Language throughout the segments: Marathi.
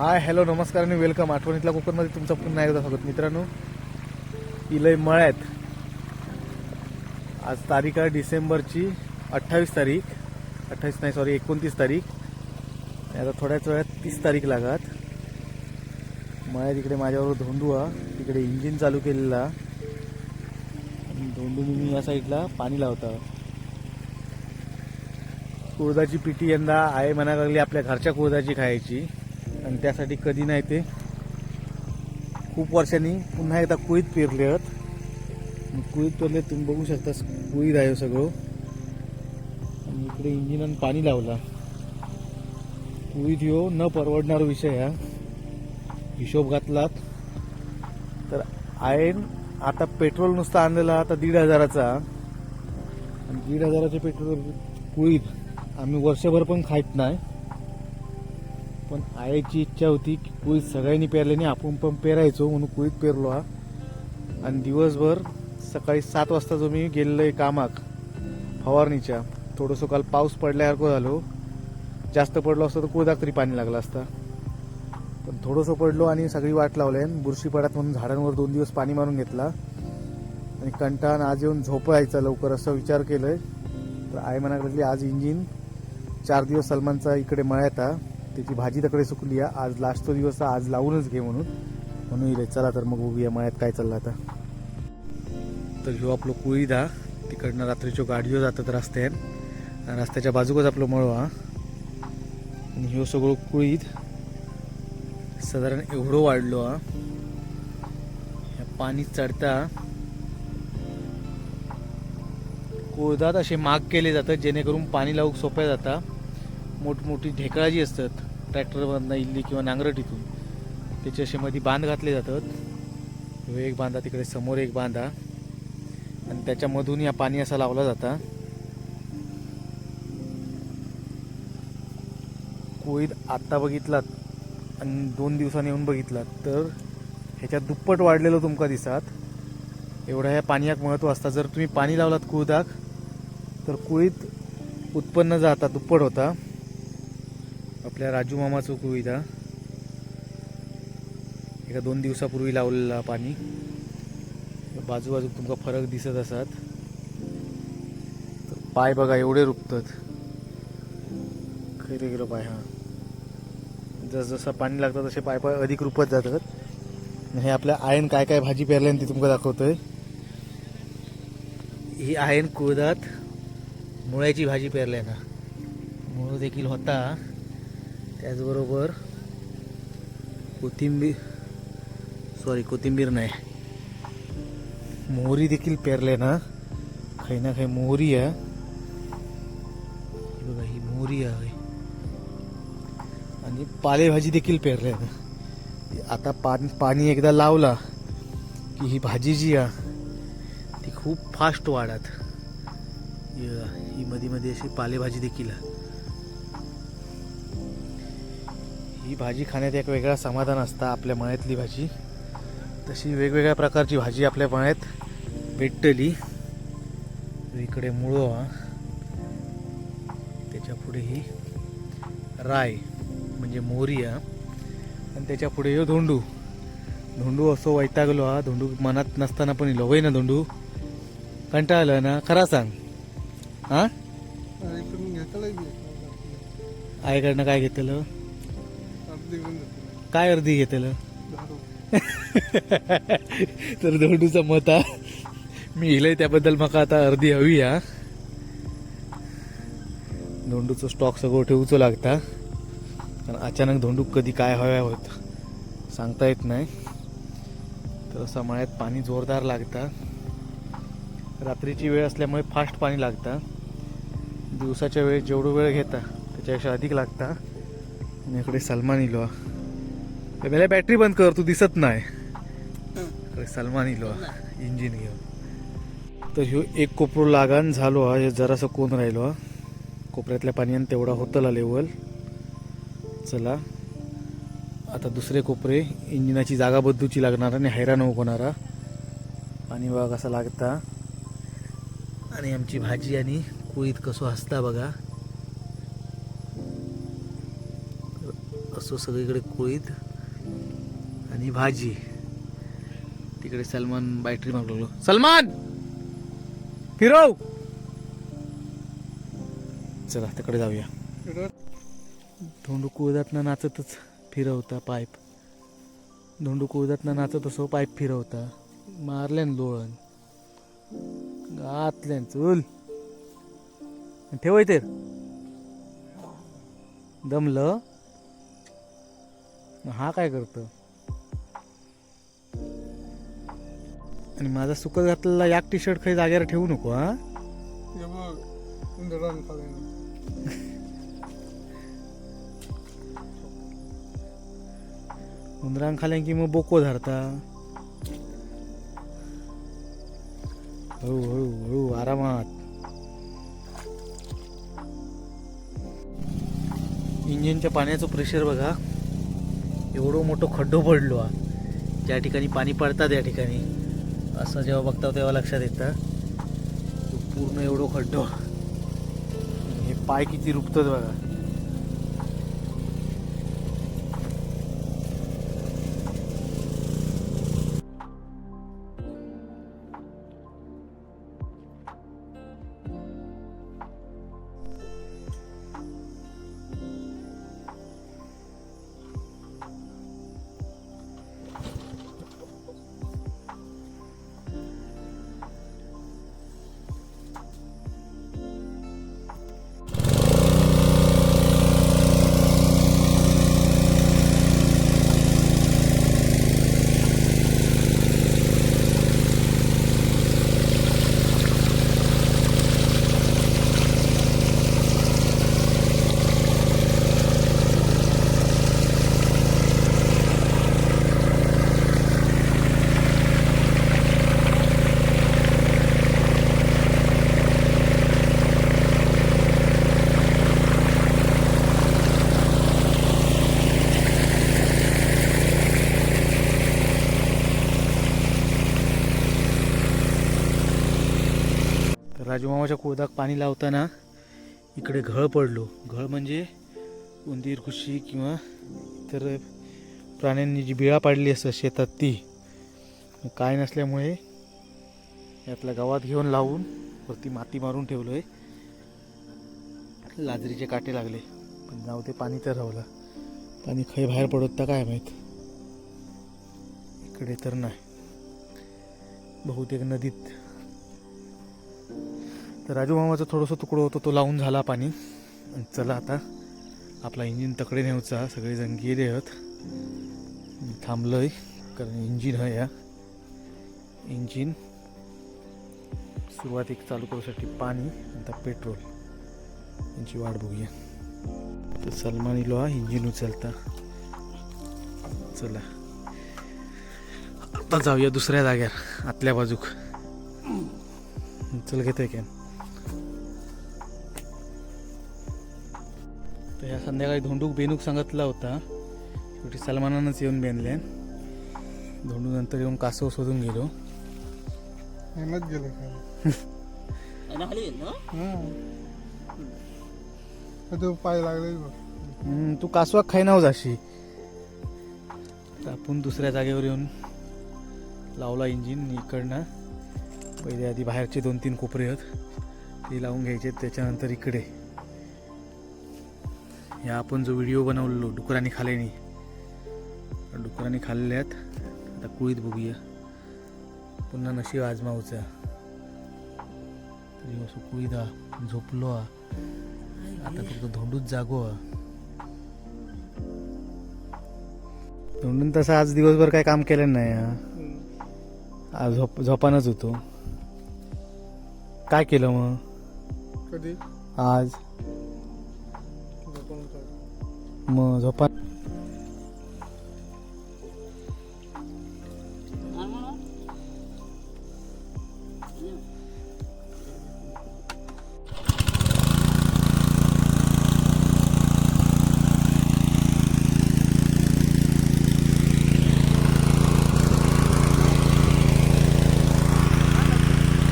हाय हॅलो नमस्कार आणि वेलकम. आठवणीतल्या कोकणमध्ये तुमचं पुन्हा एकदा स्वागत. मित्रांनो इलय मळ्यात आज तारीख आहे डिसेंबरची अठ्ठावीस तारीख. अठ्ठावीस नाही सॉरी एकोणतीस तारीख. आता थोड्याच वेळात तीस तारीख लागत. मळ्यात इकडे माझ्याबरोबर धोंडू हा. तिकडे इंजिन चालू केलेला. धोंडूनी मी या साईडला पाणी लावता. कुळदाची पिठी यंदा आहे म्हणा लागली आपल्या घरच्या कुळदाची खायची. आणि त्यासाठी कधी नाही ते. खूप वर्षांनी पुन्हा एकदा कुळीत पेरले आहेत. कुईत कुळीत पेरले तुम्ही बघू शकता कुईत आहे हो सगळं. आणि इकडे इंजिनानं पाणी लावला. कुळीत ह्यो न परवडणारा विषय हा. हिशोब घातलात. तर आयन आता पेट्रोल नुसतं आणलेला आता दीड हजाराचा. आणि दीड हजाराचे पेट्रोल कुळीत आम्ही वर्षभर पण खात नाही. पण आईची इच्छा होती की कुळीत सगळ्यांनी पेरल्याने आपण पण पेरायचो म्हणून कुळीत पेरलो हा. आणि दिवसभर सकाळी सात वाजता जो मी गेलेलो आहे कामाक फवारणीच्या थोडंसं काल पाऊस पडल्यासारखं झालो. जास्त पडलो असतं तर कुळदाक तरी पाणी लागलं असतं. पण थोडंसं पडलो आणि सगळी वाट लावली बुरशी पडत म्हणून झाडांवर दोन दिवस पाणी मारून घेतला. आणि कंटाळून आज येऊन झोपायचा लवकर असा विचार केलाय. तर आई म्हणायला आज इंजिन चार दिवस सलमानचा इकडे मळ्यात हा. त्याची भाजी तकडे सुकली आहे. आज लास्टचा दिवस आज लावूनच घे म्हणून. म्हणून येईल चला तर मग बघूया मळ्यात काय चाललं आता. तर ह्यो आपलं कुळीद हा तिकडनं रात्रीच्या गाडयो जातात रस्त्यान. रस्त्याच्या बाजूकच आपलं मळो हा. आणि ह्यो सगळं कुळीद साधारण एवढं वाढलो हा. ह्या पाणी चढता. कोळदात असे माग केले जातात जेणेकरून पाणी लावूक सोप्या जाता. मोठमोठी ढेकळा जी असतात. ट्रॅक्टरमधनं इल्ली किंवा नांगरटीतून त्याचे असे मध्ये बांध घातले जातात. एक बांधा तिकडे समोर एक बांधा. आणि त्याच्यामधून या पाणी असा लावला जाता. कोळीत आत्ता बघितलात आणि दोन दिवसांनी येऊन बघितलात तर ह्याच्यात दुप्पट वाढलेलं तुमका दिसात. एवढा ह्या पाण्याक महत्त्व असतं. जर तुम्ही पाणी लावलात कुळदाक तर कुळीत उत्पन्न जाता दुप्पट होता. आपल्या राजू मामाचं कुळीत एका दोन दिवसापूर्वी लावलेला पाणी. बाजू बाजू तुमका फरक दिसत असत. तर पाय बघा एवढे रुपतात. खरे गेलो पाय हा. जसं पाणी लागतं तसे पाय पाय अधिक रुपत जातात. हे आपल्या आयन काय काय भाजी पेरल्या ती तुमका दाखवतोय. ही आयन कुळदात मुळ्याची भाजी पेरल्या ना. मूळ देखील होता. त्याचबरोबर कोथिंबीर सॉरी कोथिंबीर नाही. मोहरी देखील पेरले ना? काही ना काही मोहरी आहे. ही बघा ही मोहरी आहे. आणि पालेभाजी देखील पेरले ना आता पाणी पाणी एकदा लावला की ही भाजी जी आहे ती खूप फास्ट वाढत. ही मध्ये मध्ये अशी पालेभाजी देखील आहे. ही भाजी खाण्यात एक वेगळा समाधान असतं आपल्या मळ्यातली भाजी. तशी वेगवेगळ्या प्रकारची भाजी आपल्या मळ्यात भेटतली इकडे मुळो हा त्याच्या पुढे ही राय म्हणजे मोरी हा आणि त्याच्या पुढे यो धोंडू. धोंडू असो वैतागलो हा धोंडू मनात नसताना पण इलो. होय ना धोंडू? कंटाळलं ना? खरा सांग. हा? आईकडनं काय घेतलं? काय अर्धी घेतलं दारू तर धोंडूचं मत हा. मी इलय त्याबद्दल मका आता अर्धी हवी हा. धोंडूचं स्टॉक सगळं ठेवूचं लागता. कारण अचानक धोंडू कधी काय हव्या होत सांगता येत नाही. तर असं मळ्यात पाणी जोरदार लागतं. रात्रीची वेळ असल्यामुळे फास्ट पाणी लागतं. दिवसाच्या वेळेस जेवढं वेळ घेता त्याच्यापेक्षा अधिक लागता. आणि इकडे सलमान इलो. मला बॅटरी बंद कर तू दिसत नाही. इकडे सलमान इलो इंजिन घेऊन. तर ह्यो एक कोपरो लागान झालो हा जरासं कोण राहिलो हा. कोपऱ्यातल्या पाण्यानं तेवढा होतला लेवल चला. आता दुसरे कोपरे इंजिनाची जागा बदलूची लागणार आणि हैराण होणारा पाणी बघा कसा लागता. आणि आमची भाजी आणि कुळीत कसं हसता बघा. असतो सगळीकडे कोळीत आणि भाजी. तिकडे सलमान बॅटरी मागलो सलमान! फिरव! चला तिकडे जाऊया. धोंडू कुळदातनं नाचतच फिरवता पाईप. धोंडू कुळदातनं नाचत असो पाईप फिरवता. मारल्यान लोळण. घातल्यान चुल. ठेवाय तर दमलं? मग हा काय करतो? आणि माझा सुकत घातलेला याक टी शर्ट काही जागेवर ठेवू नको हा? उंदरां खाल्ल्या की मग बोको धरता? हळू हळू हळू आरामात. इंजिनच्या पाण्याचं प्रेशर बघा. एवढं मोठं खड्डो पडलो हा. ज्या ठिकाणी पाणी पडतात या ठिकाणी. असं जेव्हा बघता तेव्हा लक्षात येतं. पूर्ण एवढं खड्डो. हे पाय किती रुपतात बघा. राजूमामाच्या कोदाक पाणी लावताना इकडे घळ पडलो. घळ म्हणजे उंदीर खुशी किंवा इतर प्राण्यांनी जी बिळा पाडली असं शेतात ती. काय नसल्यामुळे यातल्या गावात घेऊन लावून वरती माती मारून ठेवलो आहे लाजरीचे काटे लागले. पण जाऊ ते पाणी तर रावलं पाणी खय बाहेर पडत तर काय माहीत? इकडे तर नाही. बहुतेक नदीत तर राजू मामाचा थोडंसं तुकडं होतं तो लावून झाला पाणी. आणि चला आता आपला इंजिन तकडे न्यायचा सगळेजण गेले आहेत. थांबलं आहे कारण इंजिन आहे या. इंजिन सुरुवातीक चालू करूसाठी पाणी आता पेट्रोल. यांची वाट बघूया. तर सलमान इलो हा इंजिन उचलता. चला. आता जाऊया दुसऱ्या जाग्यार आतल्या बाजूक. चल घेतोय कॅन. ह्या संध्याकाळी धोंडूक बेनूक सांगितला होता. शेवटी सलमानानंच येऊन बेनले धोंडू नंतर येऊन कासव शोधून गेलो. गेलं हा. पाय लागले तू कासवा खायनाव जाशी. तर आपण दुसऱ्या जागेवर येऊन लावला इंजिन इकडनं. पहिले आधी बाहेरचे दोन तीन कोपरे आहेत. ते लावून घ्यायचे त्याच्यानंतर इकडे. ह्या आपण जो व्हिडिओ बनवलेलो डुकरांनी खाल्ल्यानी. डुकरांनी खाल्ल्यात. आता कुळीत बघूया. पुन्हा नशीब आजमावचा तरी असं कुळीत हा झोपलो हा. आता फक्त धोंडूच जागो हा. धोंडून तसं आज दिवसभर काय काम केलं नाही हा. आज झोप झोपानच होतो. काय केलं मग? कधी? आज. मग झोपा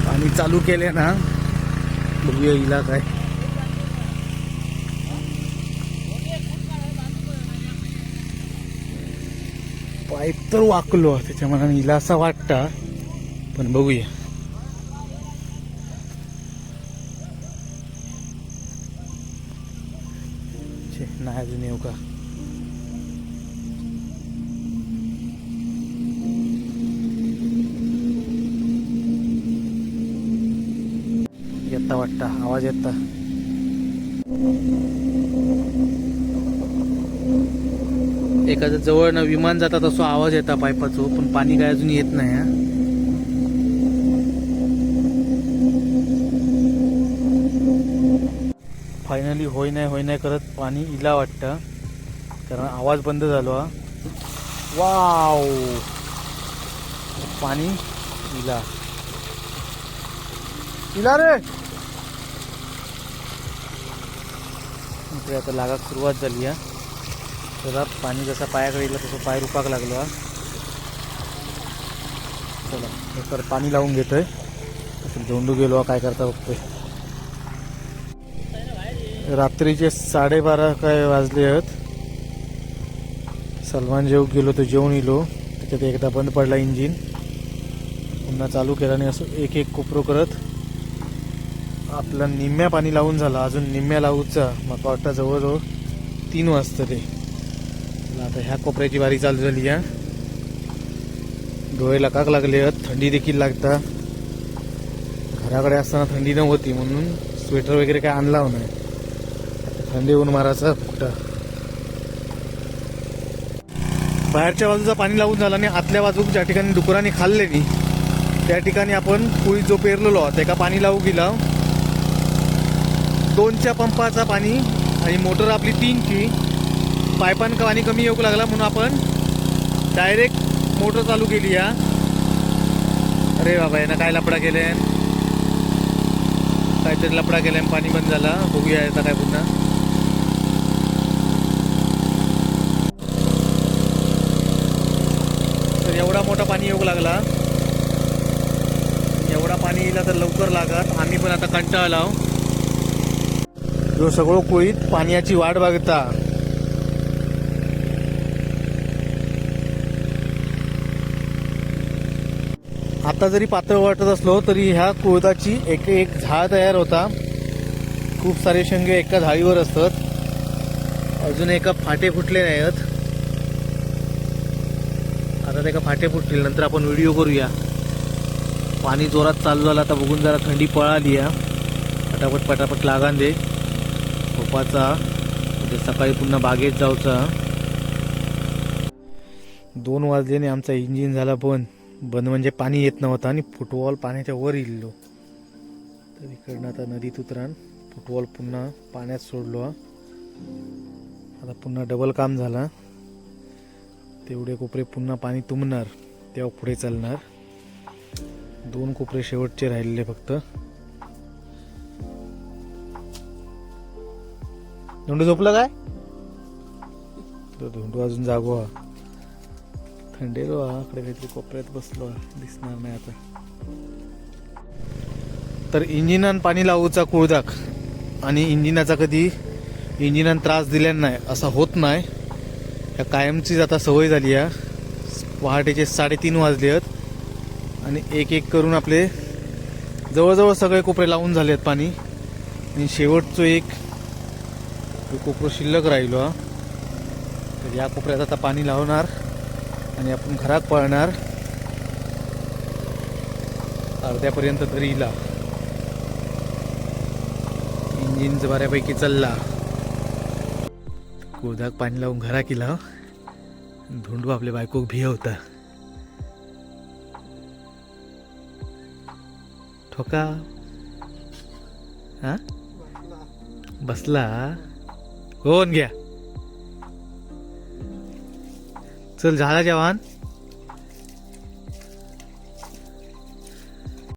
पाणी चालू केले ना बघूया हिला काय तर वाकलो. त्याच्या मनाने हिला असा वाटता. पण बघूया. छे, नाही अजून येऊ का? येता वाटता आवाज येता. एखादं जवळ विमान जातात असो आवाज येता पाईपाचो पण पाणी काय अजून येत नाही हा? फायनली होय नाही होय नाही करत पाणी इला वाटतं. कारण आवाज बंद झालो हा. वाव पाणी इला. इला रे! इकडे आता लागाक सुरुवात झाली हा. चला पाणी जसा पायाकडे येईल तसं पाय रुपाक लागलो हा. चला हे तर पाणी लावून घेतोय. तसं दोंडू गेलो काय करता बघतोय. रात्रीचे साडेबारा काय वाजले आहेत. सलमान जेव गेलो तो जेवून येलो. त्याच्यात एकदा बंद पडला इंजिन. पुन्हा चालू केला आणि असं एक एक कोपरो करत. आपला निम्म्या पाणी लावून झाला. अजून निम्म्या लावूचा. मग वाटतं जवळजवळ तीन वाजता ते. आता ह्या कोपऱ्याची बारी चालू झाली आहे डोळे लकाक लागले आहेत थंडी देखील लागता. घराकडे असताना थंडी नव्हती म्हणून स्वेटर वगैरे काय आणला नाही. थंडी ऊन मारायचा कुठं बाहेरच्या बाजूचा पाणी लावून झाला आणि आतल्या बाजूक ज्या ठिकाणी डुकरांनी खाल्लेली त्या ठिकाणी आपण कुळी जो पेरलेलो आहोत त्याका पाणी लावू गेला. दोनच्या पंपाचा पाणी आणि मोटर आपली तीनची पायपान पाणी कमी येऊ लागला म्हणून आपण डायरेक्ट मोटर चालू केली या. अरे बाबा यानं काय लपडा केले? काहीतरी लपडा केलाय पाणी बंद झाला. बघूया आता काय पुन्हा तर एवढा मोठा पाणी येऊ लागला. एवढा पाणी येईल तर लवकर लागत. आम्ही पण आता कंटाळला. जो सगळं कोळीत पाण्याची वाट बघता. आता जरी पातळ वाटत असलो तरी ह्या कुळदाची एक एक झाड तयार होता. खूप सारे शेंगे एका झाडीवर असतात. अजून एका फाटे फुटले नाही आहेत आता ते फाटे फुटतील नंतर आपण व्हिडिओ करूया. पाणी जोरात चालू झालं आता बघून जरा थंडी पळाली या पटापट पटापट लागान दे. झोपाचा म्हणजे सकाळी पुन्हा बागेत जाऊचा. दोन वाजल्याने आमचा इंजिन झाला बंद. बंद म्हणजे पाणी येत नव्हतं आणि फुटबॉल पाण्याच्या वर इल्लो तर इकडनं आता नदीत उतरान फुटबॉल पुन्हा पाण्यात सोडलो. आता पुन्हा डबल काम झाला. तेवढे कोपरे पुन्हा पाणी तुंबणार तेव्हा पुढे चालणार. दोन कोपरे शेवटचे राहिलेले फक्त. धोंडू झोपला काय? धोंडू अजून जागो हा थंडेलो हा इकडे काहीतरी कोपऱ्यात बसलो दिसणार नाही आता. तर इंजिनान पाणी लावूचा कुळदाक आणि इंजिनाचा कधी इंजिनान त्रास दिल्या नाही असा होत नाही. ह्या कायमचीच आता सवय झाली आहे. पहाटेचे साडेतीन वाजले आहेत. आणि एक एक करून आपले जवळजवळ सगळे कोपरे लावून झाले आहेत पाणी. आणि शेवटचं एक कोपरं शिल्लक राहिलो हा तर या कोपऱ्यात आता पाणी लावणार. आणि आपण घरात पळणार. अर्ध्यापर्यंत तरी इला. इंजिन बऱ्यापैकी चालला. गोदाक पाणी लावून घरा केला. धुंडू आपल्या बायकोक भिय होता. ठोका. हा? बसला. कोण घ्या? चल झाला जवान